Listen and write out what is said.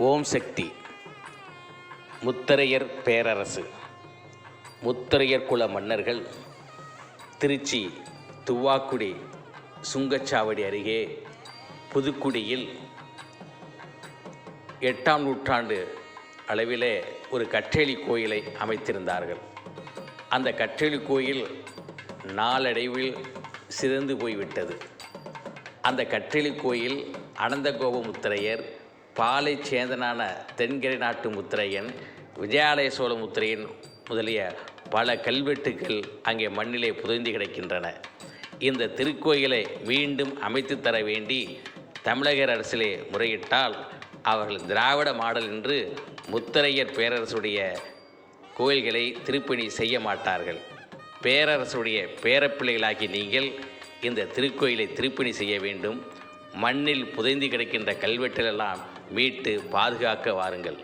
ஓம் சக்தி. முத்தரையர் பேரரசு. முத்தரையர் குல மன்னர்கள். திருச்சி துவாக்குடி சுங்கச்சாவடி அருகே புதுக்குடியில் எட்டாம் நூற்றாண்டு அளவிலே ஒரு கற்றேலி கோயிலை அமைத்திருந்தார்கள். அந்த கற்றேலி கோயில் நாளடைவில் சிறந்து போய்விட்டது. அந்த கற்றேலி கோயில் அனந்தகோபமுத்திரையர் பாலை சேந்தனான தென்கரை நாட்டு முத்திரையன் விஜயாலய சோழ முத்திரையன் முதலிய பல கல்வெட்டுகள் அங்கே மண்ணிலே புதைந்து கிடக்கின்றன. இந்த திருக்கோயிலை மீண்டும் அமைத்து தர வேண்டி தமிழக அரசிலே முறையிட்டால் அவர்கள் திராவிட மாடல் என்று முத்தரையர் பேரரசுடைய கோயில்களை திருப்பணி செய்ய மாட்டார்கள். பேரரசுடைய பேரப்பிள்ளைகளாகி நீங்கள் இந்த திருக்கோயிலை திருப்பணி செய்ய வேண்டும். மண்ணில் புதைந்து கிடக்கின்ற கல்வெட்டிலெல்லாம் மீட்டு பாதுகாக்க வாருங்கள்.